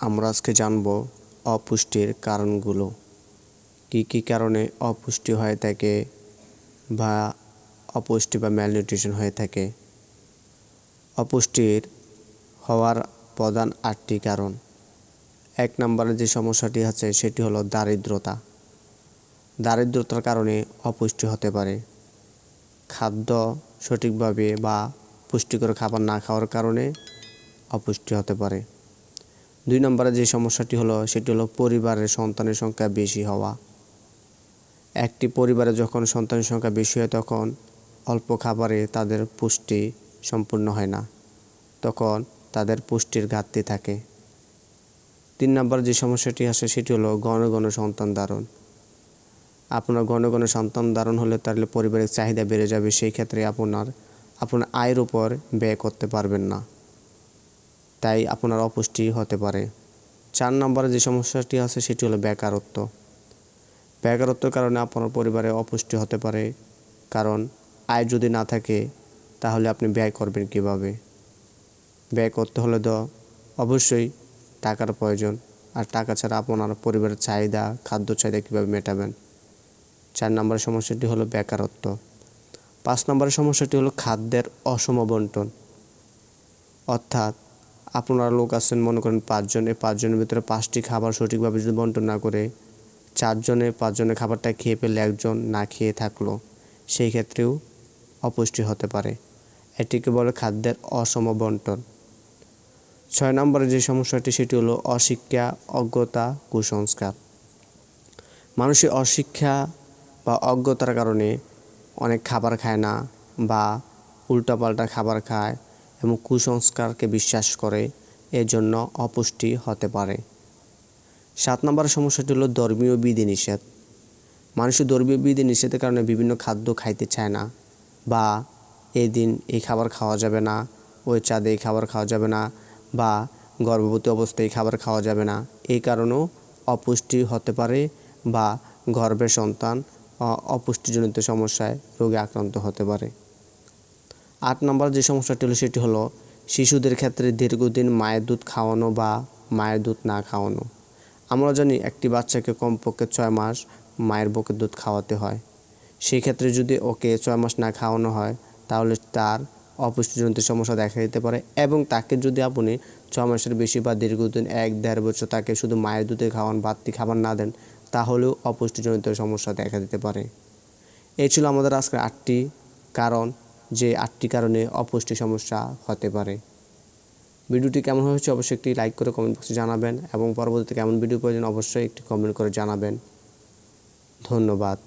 আমরা আজকে জানব অপুষ্টির কারণগুলো। কী কী কারণে অপুষ্টি হয়ে থাকে বা অপুষ্টি বা ম্যালনিউট্রিশন হয়ে থাকে? অপুষ্টির হওয়ার প্রধান আটটি কারণ। এক নম্বরে যে সমস্যাটি আছে, সেটি হলো দারিদ্রতা। দারিদ্রতার কারণে অপুষ্টি হতে পারে। খাদ্য সঠিকভাবে বা পুষ্টিকর খাবার না খাওয়ার কারণে অপুষ্টি হতে পারে। দুই নম্বরে যে সমস্যাটি হলো, সেটি হলো পরিবারের সন্তানের সংখ্যা বেশি হওয়া। একটি পরিবারে যখন সন্তানের সংখ্যা বেশি হয়, তখন অল্প খাবারে তাদের পুষ্টি সম্পূর্ণ হয় না। তখন তাদের পুষ্টির ঘাটতি থাকে। তিন নম্বর যে সমস্যাটি আসে, সেটি হলো ঘন ঘন সন্তান ধারণ। আপনার ঘন ঘন সন্তান ধারণ হলে তাহলে পরিবারের চাহিদা বেড়ে যাবে, সেই ক্ষেত্রে আপনার আপনার আয়ের উপর ব্যয় করতে পারবেন না। তাই আপনার অপুষ্টি হতে পারে। চার নম্বরে যে সমস্যাটি আছে, সেটি হলো বেকারত্ব। বেকারত্বের কারণে আপনার পরিবারে অপুষ্টি হতে পারে। কারণ, আয় যদি না থাকে, তাহলে আপনি ব্যয় করবেন কীভাবে? ব্যয় করতে হলে তো অবশ্যই টাকার প্রয়োজন। আর টাকা ছাড়া আপনার পরিবারের চাহিদা, খাদ্য চাহিদা কীভাবে মেটাবেন? চার নম্বরের সমস্যাটি হলো বেকারত্ব। পাঁচ নম্বরের সমস্যাটি হলো খাদ্যের অসম বন্টন। অর্থাৎ আপনারা লোক আছেন, মনে করেন পাঁচজন এই পাঁচজনের ভিতরে পাঁচটি খাবার সঠিকভাবে যদি বন্টন না করে, চারজনে, পাঁচজনের খাবারটা খেয়ে ফেলে একজন না খেয়ে থাকল, সেই ক্ষেত্রেও অপুষ্টি হতে পারে। এটিকে বলে খাদ্যের অসম বন্টন। ছয় নম্বরে যে সমস্যাটি, সেটি হলো অশিক্ষা, অজ্ঞতা, কুসংস্কার। মানুষের অশিক্ষা বা অজ্ঞতার কারণে অনেক খাবার খায় না বা উল্টাপাল্টা খাবার খায় এবং কুসংস্কারকে বিশ্বাস করে এর জন্য অপুষ্টি হতে পারে। সাত নম্বর সমস্যাটি হলো ধর্মীয় বিধিনিষেধ। মানুষের ধর্মীয় বিধিনিষেধের কারণে বিভিন্ন খাদ্য খাইতে চায় না বা এই দিন এই খাবার খাওয়া যাবে না, ওই চাঁদে এই খাবার খাওয়া যাবে না বা গর্ভবতী অবস্থায় এই খাবার খাওয়া যাবে না। এই কারণেও অপুষ্টি হতে পারে বা গর্ভের সন্তান অপুষ্টিজনিত সমস্যায় রোগে আক্রান্ত হতে পারে। আট নম্বর যে সমস্যাটি হলো সেটি হলো শিশুদের ক্ষেত্রে দীর্ঘদিন মায়ের দুধ খাওয়ানো বা মায়ের দুধ না খাওয়ানো। আমরা জানি একটি বাচ্চাকে কমপক্ষে ছয় মাস মায়ের বুকের দুধ খাওয়াতে হয়। সেই ক্ষেত্রে যদি ওকে ছয় মাস না খাওয়ানো হয়, তাহলে তার অপুষ্টিজনিত সমস্যা দেখা দিতে পারে এবং তাকে যদি আপনি ছয় মাসের বেশি বা দীর্ঘদিন এক, দেড় বছর তাকে শুধু মায়ের দুধে খাওয়ান বাড়তি খাবার না দেন, তাহলেও অপুষ্টিজনিত সমস্যা দেখা দিতে পারে। এই ছিল আমাদের আজকের আটটি কারণ। যে আটটি কারণে অপুষ্টি সমস্যা হতে পারে। ভিডিওটি কেমন হয়েছে অবশ্যই একটি লাইক করে কমেন্ট বক্সে জানাবেন এবং পরবর্তীতে কেমন ভিডিও প্রয়োজন অবশ্যই একটি কমেন্ট করে জানাবেন। ধন্যবাদ।